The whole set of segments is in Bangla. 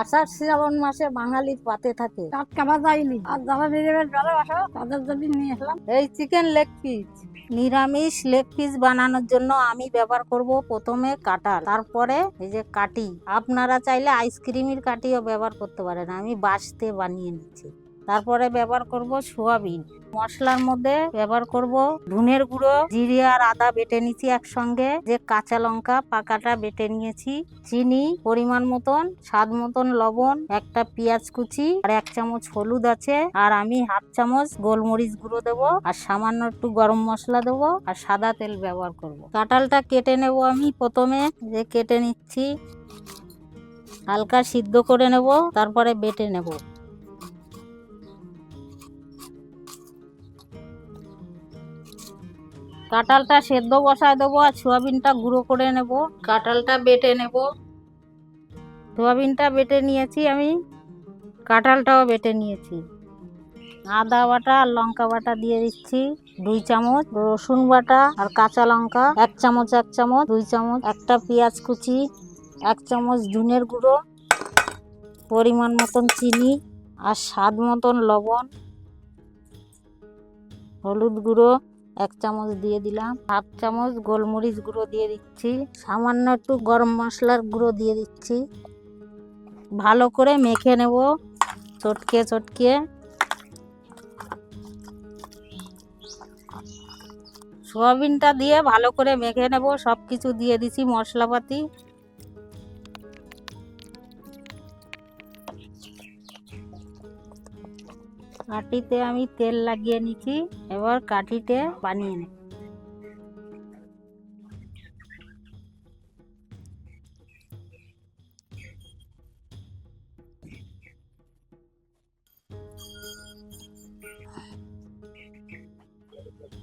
আষাঢ় শ্রাবণ মাসে বাঙালির পাতে থাকে। টাটকা যায়নি। আর যারা নিরামিষ ভালোবাসো তাদের জন্য নিয়ে আসলাম এই চিকেন লেগ পিস। নিরামিষ লেগ পিস বানানোর জন্য আমি ব্যবহার করব প্রথমে কাটার তারপরে এই যে কাটি। আপনারা চাইলে আইসক্রিমের কাটিও ব্যবহার করতে পারেন। আমি বাসতে বানিয়ে নিচ্ছি। তারপরে ব্যবহার করব সোয়াবিন। মশলার মধ্যে ব্যবহার করব ধুনের গুঁড়ো, জিরে আর আদা বেটে নিয়েছি একসঙ্গে। যে কাঁচা লঙ্কা পাকাটা বেটে নিয়েছি, চিনি পরিমাণ মতন, স্বাদ মতন লবণ, একটা পেঁয়াজ কুচি আর এক চামচ হলুদ আছে। আর আমি হাফ চামচ গোলমরিচ গুঁড়ো দেবো আর সামান্য একটু গরম মশলা দেবো আর সাদা তেল ব্যবহার করব। কাঁঠালটা কেটে নেব আমি প্রথমে, যে কেটে নিচ্ছি, হালকা সিদ্ধ করে নেব, তারপরে বেটে নেব। কাঁঠালটা সেদ্ধ বসায় দেবো আর সোয়াবিনটা গুঁড়ো করে নেব। কাঁঠালটা বেটে নেব। সোয়াবিনটা বেটে নিয়েছি আমি কাঁঠালটাও বেটে নিয়েছি। আদা বাটা আর লঙ্কা বাটা দিয়ে দিচ্ছি দুই চামচ। রসুন বাটা আর কাঁচা লঙ্কা এক চামচ এক চামচ দুই চামচ একটা পেঁয়াজ কুচি এক চামচ ধুনের গুঁড়ো পরিমাণ মতন চিনি আর স্বাদ মতন লবণ হলুদ গুঁড়ো। এক চামচ দিয়ে দিলাম। হাফ চামচ গোলমরিচ গুঁড়ো দিয়ে দিচ্ছি। সামান্য একটু গরম মশলার গুঁড়ো দিয়ে দিচ্ছি। ভালো করে মেখে নেব। চটকে চটকে। সোয়াবিনটা দিয়ে ভালো করে মেখে নেব। সব কিছু দিয়ে দিছি মশলাপাতি। কাঠিতে আমি তেল লাগিয়ে নিচ্ছি এবার কাঠিতে বানিয়ে নেব।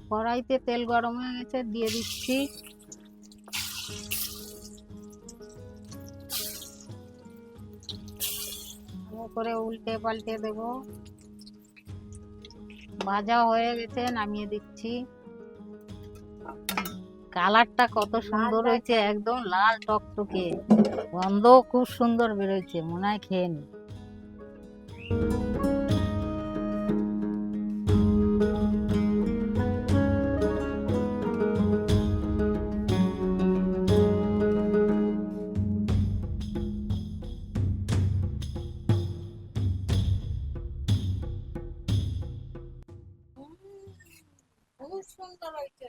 কড়াইতে তেল গরম হয়ে গেছে, দিয়ে দিচ্ছি। করে উল্টে পাল্টে দেব। ভাজা হয়ে গেছে নামিয়ে দিচ্ছি। কালারটা কত সুন্দর হয়েছে একদম লাল টকটকে। গন্ধ খুব সুন্দর বেরোচ্ছে মনে হয় খেয়ে নি। সুন্দর হয়েছে